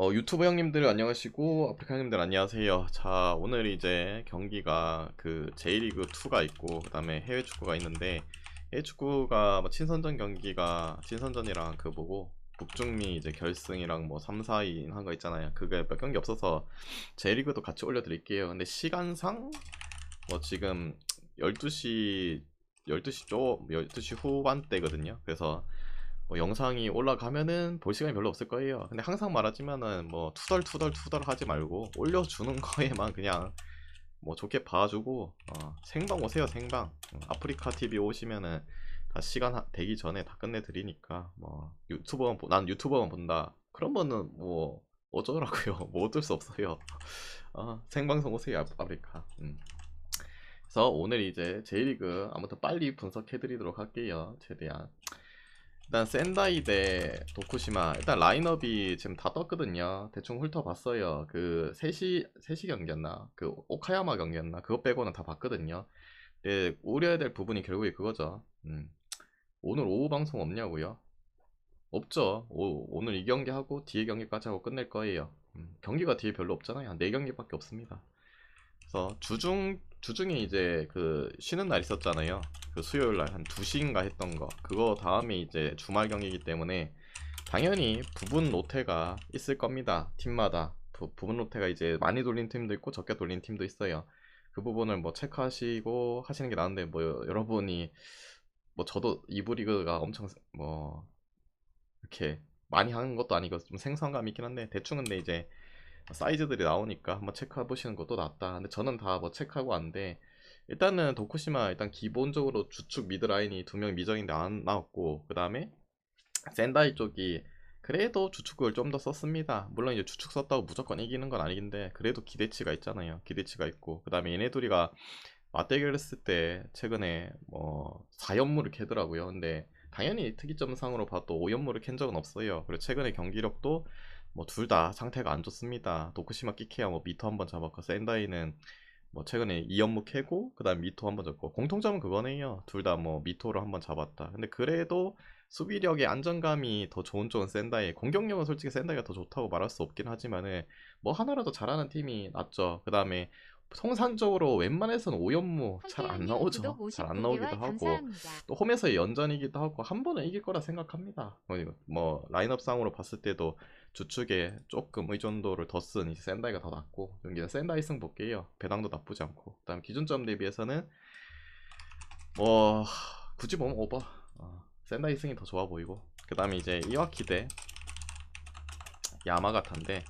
어, 유튜브 형님들 안녕하시고 아프리카 형님들 안녕하세요. 자 오늘 이제 경기가 그 J리그 2가 있고 그 다음에 해외 축구가 있는데 해외 축구가 뭐 친선전 경기가 친선전이랑 그 뭐고 북중미 이제 결승이랑 뭐 3, 4인 한 거 있잖아요. 그게 몇 경기 없어서 J리그도 같이 올려드릴게요. 근데 시간상 뭐 지금 12시 12시 쪽 12시 후반대거든요. 그래서 뭐 영상이 올라가면은 볼 시간이 별로 없을 거예요. 근데 항상 말하지만은 뭐 투덜 투덜 투덜 하지 말고 올려주는 거에만 그냥 뭐 좋게 봐주고 어, 생방 오세요 생방. 어, 아프리카 TV 오시면은 다 시간 하- 되기 전에 다 끝내드리니까 뭐 유튜버만 보- 난 유튜버만 본다. 그런 거는 뭐 어쩌라고요. 뭐 어쩔 수 없어요. 어, 생방송 오세요 아- 아프리카. 음. 그래서 오늘 이제 J리그 아무튼 빨리 분석해드리도록 할게요 최대한 일단 센다이 대 도쿠시마. 일단 라인업이 지금 다 떴거든요. 대충 훑어봤어요. 그 3시 3시 경기였나? 그 오카야마 경기였나? 그거 빼고는 다 봤거든요. 근데 우려해야 될 부분이 결국에 그거죠. 음. 오늘 오후 방송 없냐고요? 없죠. 오, 오늘 이 경기 하고 뒤에 경기까지 하고 끝낼 거예요. 음, 경기가 뒤에 별로 없잖아요. 한 4경기밖에 없습니다 그래서 주중 주중에 이제 그 쉬는 날 있었잖아요. 그 수요일 날 한 2시인가 했던 거. 그거 다음에 이제 주말 경기이기 때문에 당연히 부분 로테가 있을 겁니다. 팀마다. 부, 부분 로테가 이제 많이 돌린 팀도 있고 적게 돌린 팀도 있어요. 그 부분을 뭐 체크하시고 하시는 게 나은데 뭐 여러분이 뭐 저도 이부 리그가 엄청 뭐 이렇게 많이 하는 것도 아니고 좀 생소함이 있긴 한데 대충 근데 이제 사이즈들이 나오니까 한번 체크해 보시는 것도 낫다. 근데 저는 다 뭐 체크하고 왔는데 일단은 도쿠시마 일단 기본적으로 주축 미드라인이 두 명 미정인데 안 나왔고 그 다음에 센다이 쪽이 그래도 주축을 좀 더 썼습니다. 물론 이제 주축 썼다고 무조건 이기는 건 아니긴데 그래도 기대치가 있잖아요. 기대치가 있고 그 다음에 얘네 둘이가 맞대결 했을 때 최근에 뭐 4연무를 캐더라고요. 근데 당연히 특이점 상으로 봐도 5연무를 캔 적은 없어요. 그리고 최근에 경기력도 뭐 둘 다 상태가 안 좋습니다. 도쿠시마 끼케야 뭐 미토 한번 잡았고 센다이는 뭐 최근에 2연무 캐고 그다음 미토 한번 잡고 공통점은 그거네요. 둘 다 뭐 미토를 한번 잡았다. 근데 그래도 수비력의 안정감이 더 좋은 쪽은 센다이. 공격력은 솔직히 센다이가 더 좋다고 말할 수 없긴 하지만은 뭐 하나라도 잘하는 팀이 낫죠. 그 다음에 통상적으로 웬만해서는 5연무 잘 안 나오죠. 잘 안 나오기도 하고 또 홈에서의 연전이기도 하고 한 번은 이길 거라 생각합니다. 뭐 라인업상으로 봤을 때도 주축에 조금 의존도를 더쓴 이제 센다이가 더 낫고 여기는 센다이 승 볼게요. 배당도 나쁘지 않고 그다음 기준점 대비해서는 뭐 굳이 보면 오버 어, 센다이 승이 더 좋아 보이고 그 다음에 이제 이와키 대 야마가타인데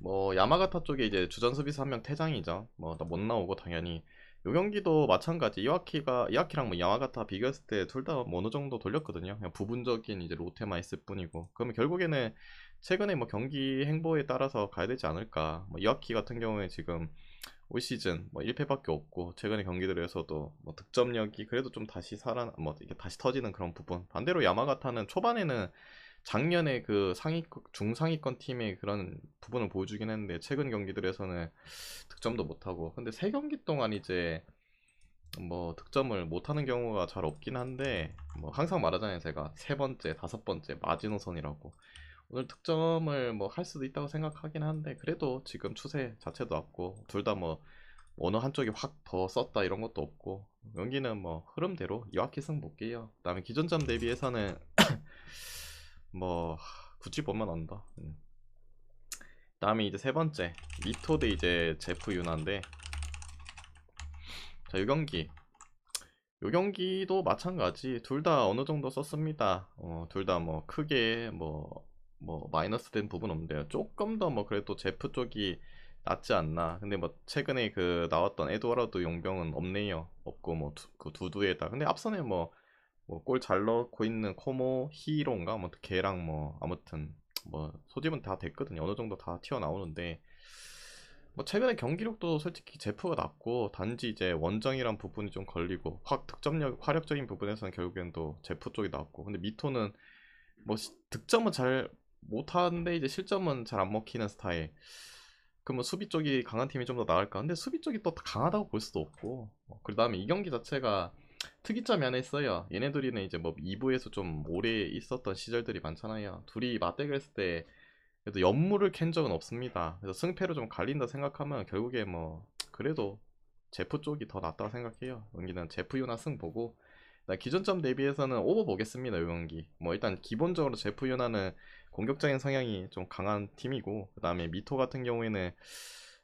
뭐 야마가타 쪽에 이제 주전 수비수 한 명 퇴장이죠. 뭐 못 나오고 당연히 요 경기도 마찬가지 이와키가 이와키랑 뭐 야마가타 비교했을 때 둘다 어느 정도 돌렸거든요. 그냥 부분적인 이제 로테만 있을 뿐이고 그러면 결국에는 최근에 뭐 경기 행보에 따라서 가야 되지 않을까. 뭐 이와키 같은 경우에 지금 올 시즌 뭐 1패밖에 없고 최근에 경기들에서도 뭐 득점력이 그래도 좀 다시 살아 뭐 이게 다시 터지는 그런 부분. 반대로 야마가타는 초반에는 작년에 그 상위 중상위권 팀의 그런 부분을 보여주긴 했는데 최근 경기들에서는 득점도 못하고. 근데 세 경기 동안 이제 뭐 득점을 못하는 경우가 잘 없긴 한데 뭐 항상 말하잖아요. 제가 세 번째 다섯 번째 마지노선이라고. 오늘 득점을 뭐 할 수도 있다고 생각하긴 한데 그래도 지금 추세 자체도 없고 둘 다 뭐 어느 한쪽이 확 더 썼다 이런 것도 없고 여기는 뭐 흐름대로 이와키 승 볼게요. 그 다음에 기존점 대비해서는 뭐 굳이 보면 안다. 음. 다음에 이제 세 번째 미토 대 이제 제프 유나인데 자, 요 경기 요 경기도 마찬가지 둘 다 어느 정도 썼습니다. 어, 둘 다 뭐 크게 뭐뭐 마이너스 된 부분 없는데요. 조금 더 뭐 그래도 제프 쪽이 낫지 않나. 근데 뭐 최근에 그 나왔던 에드워라드 용병은 없네요. 없고 뭐그 두두에다. 근데 앞선에 뭐 뭐 골 잘 넣고 있는 코모 히로인가? 뭐 걔랑 뭐 아무튼 뭐 소집은 다 됐거든요. 어느 정도 다 튀어나오는데 뭐 최근에 경기력도 솔직히 제프가 낫고 단지 이제 원정이란 부분이 좀 걸리고 확 득점력 화력적인 부분에서는 결국엔 또 제프 쪽이 낫고. 근데 미토는 뭐 시- 득점은 잘 못하는데 이제 실점은 잘 안 먹히는 스타일. 그러면 수비 쪽이 강한 팀이 좀 더 나을까? 근데 수비 쪽이 또 강하다고 볼 수도 없고. 그 다음에 이 경기 자체가 특이점이 하나 있어요. 얘네들이는 이제 뭐 2부에서 좀 오래 있었던 시절들이 많잖아요. 둘이 맞대결 했을 때 그래도 연무를 캔 적은 없습니다. 그래서 승패로 좀 갈린다 생각하면 결국에 뭐 그래도 제프 쪽이 더 낫다고 생각해요. 여기는 제프 유나 승 보고 기존점 대비해서는 오버 보겠습니다. 이 경기. 뭐 일단 기본적으로 제프 유나는 공격적인 성향이 좀 강한 팀이고 그 다음에 미토 같은 경우에는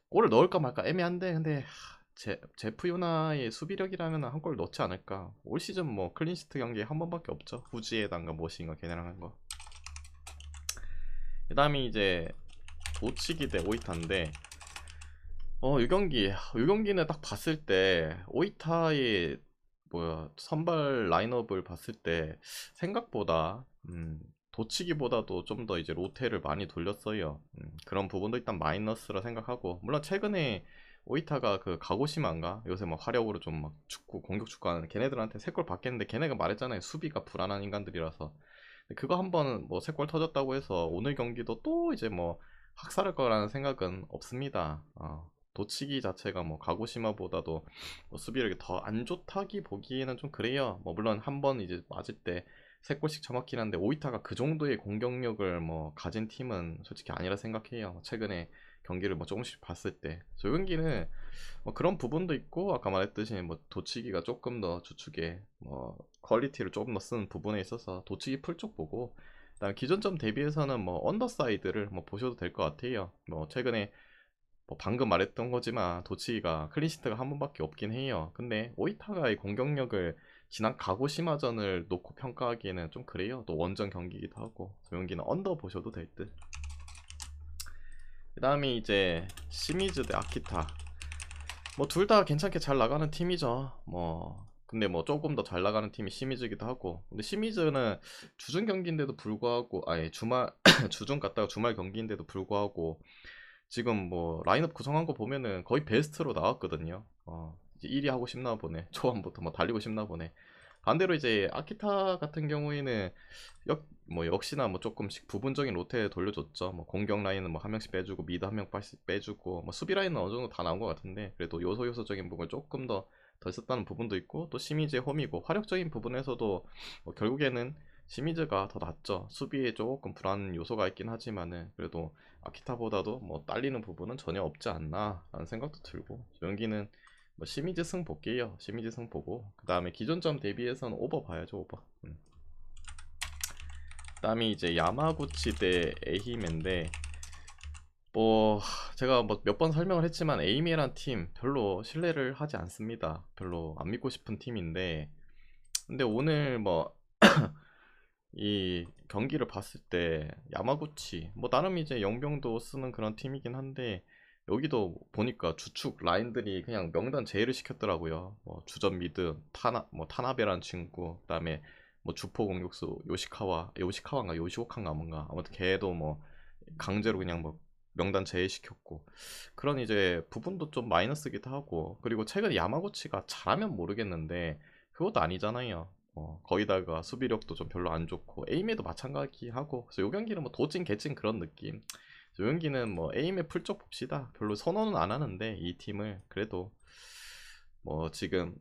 골을 넣을까 말까 애매한데 근데 하, 제, 제프 유나의 수비력이라면 한 골 넣지 않을까. 올 시즌 뭐 클린시트 경기 한 번밖에 없죠. 후지에단가 무엇인가 걔네랑 한 거. 그 다음에 이제 도치기 대 오이타인데 어, 이 경기, 이 경기는 딱 봤을 때 오이타의 뭐야 선발 라인업을 봤을 때 생각보다 음, 도치기보다도 좀 더 이제 로테를 많이 돌렸어요. 음, 그런 부분도 일단 마이너스라 생각하고 물론 최근에 오이타가 그 가고시마인가 요새 막 화력으로 좀 막 축구 공격 축구하는 걔네들한테 세 골 받겠는데 걔네가 말했잖아요 수비가 불안한 인간들이라서 그거 한번 뭐 세 골 터졌다고 해서 오늘 경기도 또 이제 뭐 학살할 거라는 생각은 없습니다. 어, 도치기 자체가 뭐 가고시마보다도 뭐 수비력이 더 안 좋다기 보기에는 좀 그래요. 뭐 물론 한 번 이제 맞을 때 세 골씩 처먹긴 한데 오이타가 그 정도의 공격력을 뭐 가진 팀은 솔직히 아니라 생각해요. 최근에 경기를 뭐 조금씩 봤을 때. 저 경기는 뭐 그런 부분도 있고 아까 말했듯이 뭐 도치기가 조금 더 주축에 뭐 퀄리티를 조금 더 쓰는 부분에 있어서 도치기 풀 쪽 보고 그다음 기존점 대비해서는 뭐 언더사이드를 뭐 보셔도 될 것 같아요. 뭐 최근에 뭐 방금 말했던 거지만 도치기가 클린시트가 한 번밖에 없긴 해요. 근데 오이타가의 공격력을 지난 가고시마전을 놓고 평가하기에는 좀 그래요. 또 원정 경기이기도 하고 저 경기는 언더 보셔도 될 듯. 그 다음에 이제 시미즈 대 아키타. 뭐 둘 다 괜찮게 잘 나가는 팀이죠. 뭐 근데 뭐 조금 더 잘 나가는 팀이 시미즈기도 하고. 근데 시미즈는 주중 경기인데도 불구하고 아예 주말 주중 갔다가 주말 경기인데도 불구하고 지금 뭐 라인업 구성한 거 보면은 거의 베스트로 나왔거든요. 어 이제 1위 하고 싶나 보네. 초반부터 뭐 달리고 싶나 보네 반대로 이제 아키타 같은 경우에는 역, 뭐 역시나 뭐 조금씩 부분적인 로테 돌려줬죠. 뭐 공격 라인은 뭐 한 명씩 빼주고 미드 한 명씩 빼주고 뭐 수비 라인은 어느 정도 다 나온 것 같은데 그래도 요소 요소적인 부분을 조금 더 덜 썼다는 부분도 있고 또 시미즈의 홈이고 화력적인 부분에서도 뭐 결국에는 시미즈가 더 낫죠. 수비에 조금 불안 요소가 있긴 하지만은 그래도 아키타보다도 뭐 딸리는 부분은 전혀 없지 않나 라는 생각도 들고 연기는 뭐 시미즈 승 볼게요. 시미즈 승 보고 그 다음에 기존점 대비해서는 오버 봐야죠 오버. 음. 그 다음에 이제 야마구치 대 에히메인데 뭐 제가 뭐 몇 번 설명을 했지만 에이메란 팀 별로 신뢰를 하지 않습니다. 별로 안 믿고 싶은 팀인데 근데 오늘 뭐 이 경기를 봤을 때 야마구치 뭐 나름 이제 영병도 쓰는 그런 팀이긴 한데 여기도 보니까 주축 라인들이 그냥 명단 제의를 시켰더라고요. 뭐 주전 미드 타나 뭐 타나베란 친구, 그다음에 뭐 주포 공격수 요시카와 요시카와인가 요시오카인가 뭔가 아무튼 걔도 뭐 강제로 그냥 뭐 명단 제외시켰고 그런 이제 부분도 좀 마이너스기도 하고 그리고 최근 야마구치가 잘하면 모르겠는데 그것도 아니잖아요. 어, 거기다가 수비력도 좀 별로 안 좋고 에임에도 마찬가지 하고 그래서 요 경기는 뭐 도찐 개찐 그런 느낌. 조용기는 뭐 에임에 풀쪽 봅시다. 별로 선호는 안 하는데 이 팀을 그래도 뭐 지금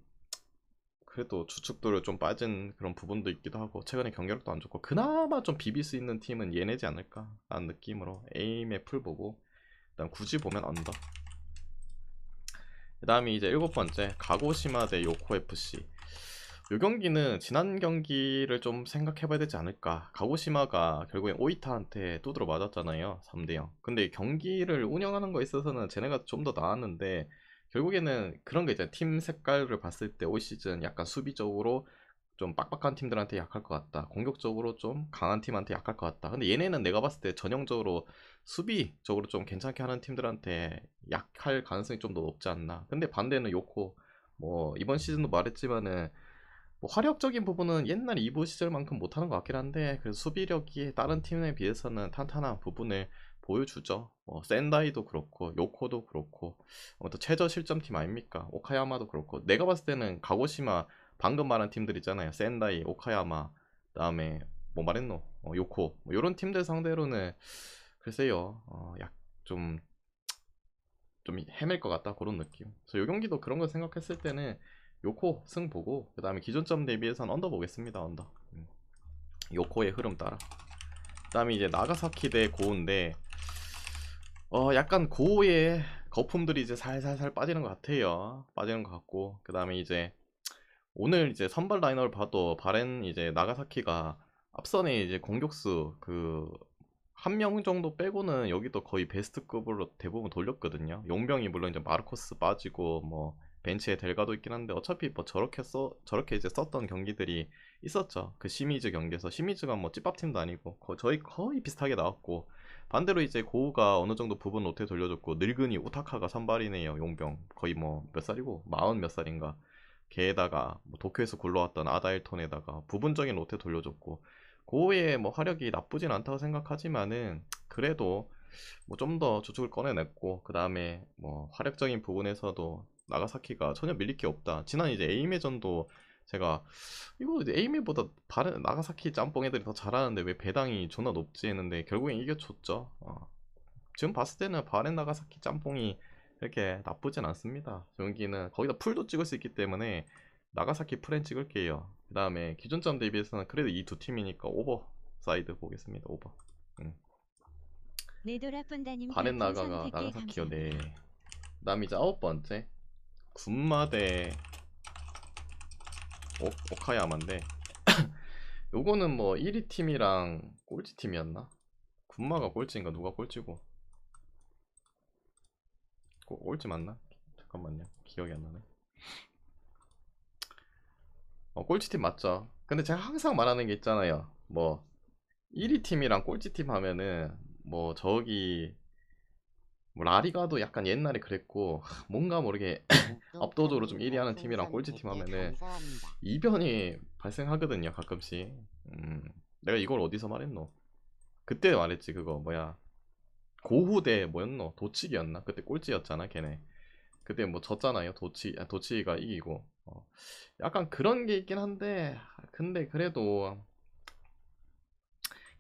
그래도 주축도를 좀 빠진 그런 부분도 있기도 하고 최근에 경기력도 안 좋고 그나마 좀 비빌 수 있는 팀은 얘네지 않을까 라는 느낌으로 에임에 풀 보고 일단 굳이 보면 언더 그 다음에 이제 일곱 번째 가고시마 대 요코FC 이 경기는 지난 경기를 좀 생각해 봐야 되지 않을까. 가고시마가 결국엔 오이타한테 두드러 맞았잖아요. 3대0. 근데 경기를 운영하는 거에 있어서는 쟤네가 좀 더 나았는데 결국에는 그런 게 있잖아요. 팀 색깔을 봤을 때 올 시즌 약간 수비적으로 좀 빡빡한 팀들한테 약할 것 같다. 공격적으로 좀 강한 팀한테 약할 것 같다. 근데 얘네는 내가 봤을 때 전형적으로 수비적으로 좀 괜찮게 하는 팀들한테 약할 가능성이 좀 더 높지 않나. 근데 반대는 요코 뭐 이번 시즌도 말했지만은 뭐 화력적인 부분은 옛날 이보 시절만큼 못하는 것 같긴 한데 그래서 수비력이 다른 팀에 비해서는 탄탄한 부분을 보여주죠. 뭐 센다이도 그렇고 요코도 그렇고 어, 또 최저 실점팀 아닙니까? 오카야마도 그렇고 내가 봤을 때는 가고시마 방금 말한 팀들 있잖아요. 센다이, 오카야마, 그다음에 뭐 말했노? 어, 요코 뭐 이런 팀들 상대로는 글쎄요, 어, 약좀 좀 헤맬 것 같다 그런 느낌. 그래서 이 경기도 그런 거 생각했을 때는 요코 승 보고 그 다음에 기존점 대비해서는 언더 보겠습니다 언더 음. 요코의 흐름 따라 그 다음에 이제 나가사키 대 고인데 어 약간 고의 거품들이 이제 살살살 빠지는 것 같아요. 빠지는 것 같고 그 다음에 이제 오늘 이제 선발 라인업을 봐도 바렌 이제 나가사키가 앞선에 이제 공격수 그 한 명 정도 빼고는 여기도 거의 베스트급으로 대부분 돌렸거든요. 용병이 물론 이제 마르코스 빠지고 뭐 벤치에 델가도 있긴 한데 어차피 뭐 저렇게 써 저렇게 이제 썼던 경기들이 있었죠. 그 시미즈 경기에서 시미즈가 뭐 찌밥팀도 아니고 거, 저희 거의 비슷하게 나왔고 반대로 이제 고우가 어느 정도 부분 로테 돌려줬고 늙은이 우타카가 선발이네요. 용병 거의 뭐 몇 살이고 마흔 몇 살인가. 걔에다가 뭐 도쿄에서 굴러왔던 아다일톤에다가 부분적인 로테 돌려줬고 고우의 뭐 화력이 나쁘진 않다고 생각하지만은 그래도 뭐 좀 더 주축을 꺼내냈고 그 다음에 뭐 화력적인 부분에서도 나가사키가 전혀 밀릴 게 없다. 지난 이제 에이메전도 제가 이거 에이메보다 바른 나가사키 짬뽕 애들이 더 잘하는데 왜 배당이 존나 높지 했는데 결국엔 이겨줬죠. 어. 지금 봤을 때는 바렌 나가사키 짬뽕이 이렇게 나쁘진 않습니다. 경기는 거기다 풀도 찍을 수 있기 때문에 나가사키 프렌 찍을게요. 그 다음에 기존점 대비해서는 그래도 이 두 팀이니까 오버 사이드 보겠습니다. 오버. 네도라푼다님 바렌 나가가 나가사키요. 네. 그 다음 이제 아홉 번째 군마 대 오, 오카야마인데 요거는 뭐 1위 팀이랑 꼴찌 팀이었나? 군마가 꼴찌인가 누가 꼴찌고? 꼴- 꼴찌 맞나? 잠깐만요. 기억이 안 나네. 어 꼴찌 팀 맞죠. 근데 제가 항상 말하는 게 있잖아요. 뭐 1위 팀이랑 꼴찌 팀 하면은 뭐 저기 뭐 라리가도 약간 옛날에 그랬고 하, 뭔가 모르게 압도적으로 좀 1위 하는 팀이랑 꼴찌 팀 하면은 이변이 발생하거든요 가끔씩. 음, 내가 이걸 어디서 말했노? 그때 말했지 그거. 뭐야 고후대 뭐였노? 도치기였나? 그때 꼴찌였잖아 걔네. 그때 뭐 졌잖아요 도치 아, 도치가 이기고. 어, 약간 그런 게 있긴 한데 근데 그래도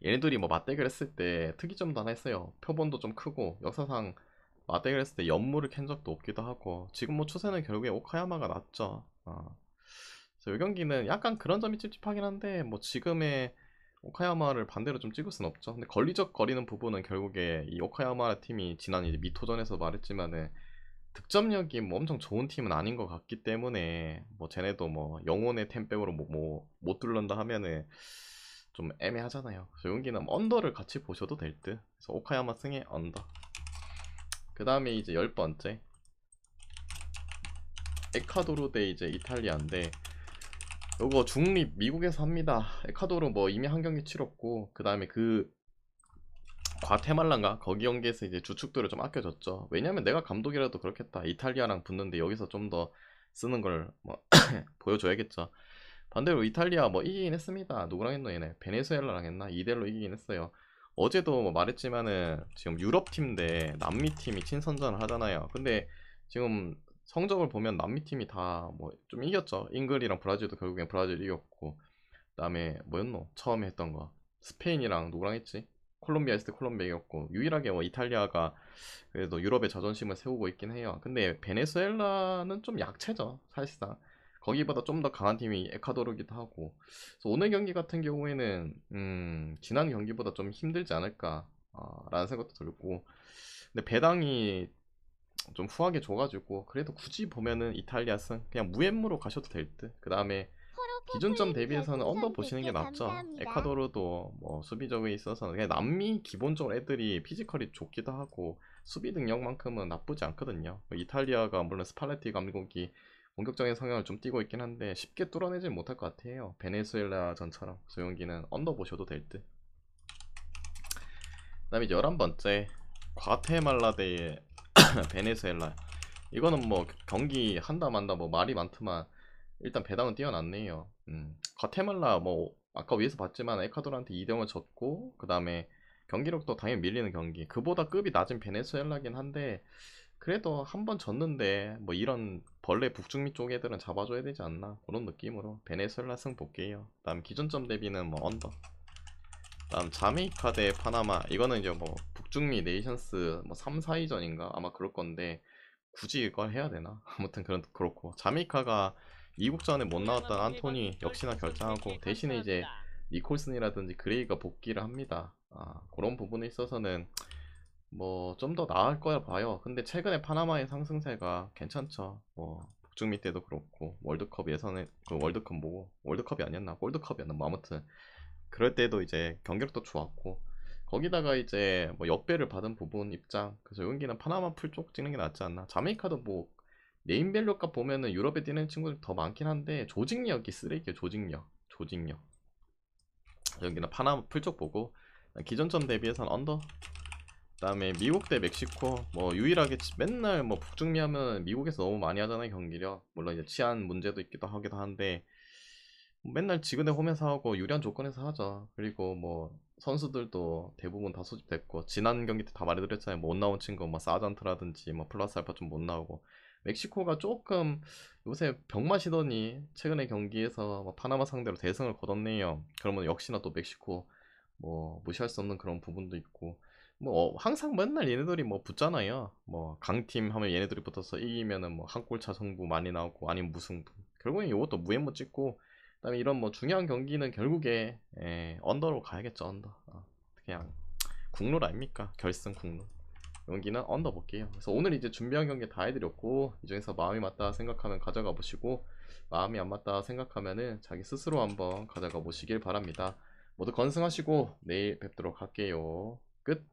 얘네들이 뭐 맞대결 했을 때 특이점도 하나 있어요 표본도 좀 크고 역사상 맞대결 했을 때 연무를 캔 적도 없기도 하고 지금 뭐 추세는 결국에 오카야마가 낫죠 어. 그래서 이 경기는 약간 그런 점이 찝찝하긴 한데 뭐 지금의 오카야마를 반대로 좀 찍을 순 없죠. 근데 걸리적 거리는 부분은 결국에 이 오카야마 팀이 지난 이제 미토전에서 말했지만은 득점력이 뭐 엄청 좋은 팀은 아닌 것 같기 때문에 뭐 쟤네도 뭐 영혼의 템백으로 뭐못 뚫는다 하면은 좀 애매하잖아요. 그래서 여기는 언더를 같이 보셔도 될 듯. 그래서 오카야마 승의 언더. 그 다음에 이제 열 번째 에콰도르 대 이제 이탈리아인데 요거 중립 미국에서 합니다. 에콰도르 뭐 이미 한 경기 치렀고 그 다음에 그 과테말란가 거기 경기에서 이제 주축들을 좀 아껴줬죠. 왜냐면 내가 감독이라도 그렇겠다. 이탈리아랑 붙는데 여기서 좀 더 쓰는 걸뭐 보여줘야겠죠. 반대로 이탈리아 뭐 이기긴 했습니다. 누구랑 했노 얘네? 베네수엘라랑 했나? 2대1로 이기긴 했어요. 어제도 뭐 말했지만은 지금 유럽 팀 대 남미 팀이 친선전을 하잖아요. 근데 지금 성적을 보면 남미 팀이 다 뭐 좀 이겼죠. 잉글이랑 브라질도 결국엔 브라질 이겼고 그다음에 뭐였노? 처음에 했던 거 스페인이랑 누구랑 했지? 콜롬비아 했을 때 콜롬비아 이겼고 유일하게 뭐 이탈리아가 그래도 유럽의 자존심을 세우고 있긴 해요. 근데 베네수엘라는 좀 약체죠. 사실상 거기보다 좀 더 강한 팀이 에콰도르기도 하고 오늘 경기 같은 경우에는 음, 지난 경기보다 좀 힘들지 않을까 어, 라는 생각도 들고 근데 배당이 좀 후하게 줘가지고 그래도 굳이 보면은 이탈리아 승 그냥 무엠무로 가셔도 될 듯. 그 다음에 기존점 대비해서는 언더 보시는 게 낫죠. 에콰도르도 뭐 수비적에 있어서는 그냥 남미 기본적으로 애들이 피지컬이 좋기도 하고 수비 능력만큼은 나쁘지 않거든요. 이탈리아가 물론 스팔레티 감독이 공격적인 성향을 좀 띠고 있긴 한데 쉽게 뚫어내질 못할 것 같아요. 베네수엘라 전처럼 소용기는 언더 보셔도 될 듯. 그 다음에 이제 11번째 과테말라 대 베네수엘라 이거는 뭐 경기 한다 만다 뭐 말이 많지만 일단 배당은 뛰어났네요. 음, 과테말라 뭐 아까 위에서 봤지만 에콰도르한테 2대0을 졌고 그 다음에 경기력도 당연히 밀리는 경기 그보다 급이 낮은 베네수엘라긴 한데 그래도 한 번 졌는데 뭐 이런 벌레 북중미 쪽 애들은 잡아줘야 되지 않나 그런 느낌으로 베네수엘라 승 볼게요. 다음 기준점 대비는 뭐 언더. 다음 자메이카 대 파나마 이거는 이제 뭐 북중미 네이션스 뭐 3, 4위전인가 아마 그럴 건데 굳이 이걸 해야 되나 아무튼 그런 그렇고 자메이카가 이국전에 못 나왔던 안토니 역시나 결장하고 대신에 이제 니콜슨이라든지 그레이가 복귀를 합니다. 아, 그런 부분에 있어서는 뭐 좀 더 나을 거야 봐요. 근데 최근에 파나마의 상승세가 괜찮죠. 뭐 북중미 때도 그렇고 월드컵 예선에 그 월드컵 뭐고 월드컵이 아니었나 골드컵이었나 뭐 아무튼 그럴 때도 이제 경기력도 좋았고 거기다가 이제 뭐 역배를 받은 부분 입장 그래서 여기는 파나마 풀 쪽 찍는 게 낫지 않나. 자메이카도 뭐 네임밸류 값 보면은 유럽에 뛰는 친구들 더 많긴 한데 조직력이 쓰레기예요. 조직력, 조직력. 여기는 파나마 풀 쪽 보고 기존점 대비해서는 언더 그다음에 미국 대 멕시코. 뭐 유일하게 치- 맨날 뭐 북중미 하면 미국에서 너무 많이 하잖아요 경기력. 물론 이제 치안 문제도 있기도 하기도 한데 맨날 지그네 홈에서 하고 유리한 조건에서 하죠. 그리고 뭐 선수들도 대부분 다 소집됐고 지난 경기 때 다 말해드렸잖아요. 못 나온 친구 뭐 사잔트라든지 뭐 플러스 알파 좀 못 나오고. 멕시코가 조금 요새 병 마시더니 최근에 경기에서 뭐 파나마 상대로 대승을 거뒀네요. 그러면 역시나 또 멕시코 뭐 무시할 수 없는 그런 부분도 있고 뭐 어, 항상 맨날 얘네들이 뭐 붙잖아요. 뭐 강팀 하면 얘네들이 붙어서 이기면은 뭐 한 골차 승부 많이 나오고 아니면 무승부. 결국엔 이것도 무혐무 찍고 그 다음에 이런 뭐 중요한 경기는 결국에 에, 언더로 가야겠죠 언더. 어, 그냥 국룰 아닙니까? 결승 국룰. 여기는 언더 볼게요. 그래서 오늘 이제 준비한 경기 다 해드렸고 이 중에서 마음이 맞다 생각하면 가져가 보시고 마음이 안 맞다 생각하면은 자기 스스로 한번 가져가 보시길 바랍니다. 모두 건승하시고 내일 뵙도록 할게요. 끝.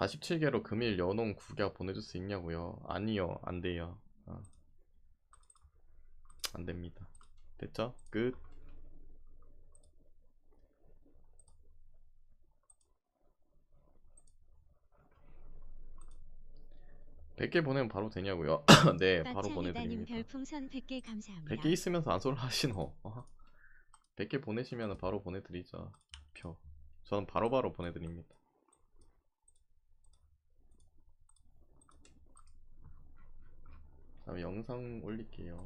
47개로 금일 연홍 국야 보내줄 수 있냐고요? 아니요, 안 돼요. 어. 안 됩니다. 됐죠? 끝. 백개 보내면 바로 되냐고요? 네, 바로 보내드립니다. 별풍선 100개 감사합니다. 100개 있으면서 안 소리 하시노? 어? 100개 보내시면 바로 보내드리죠. 표. 저는 바로바로 보내드립니다. 다음에 영상 올릴게요.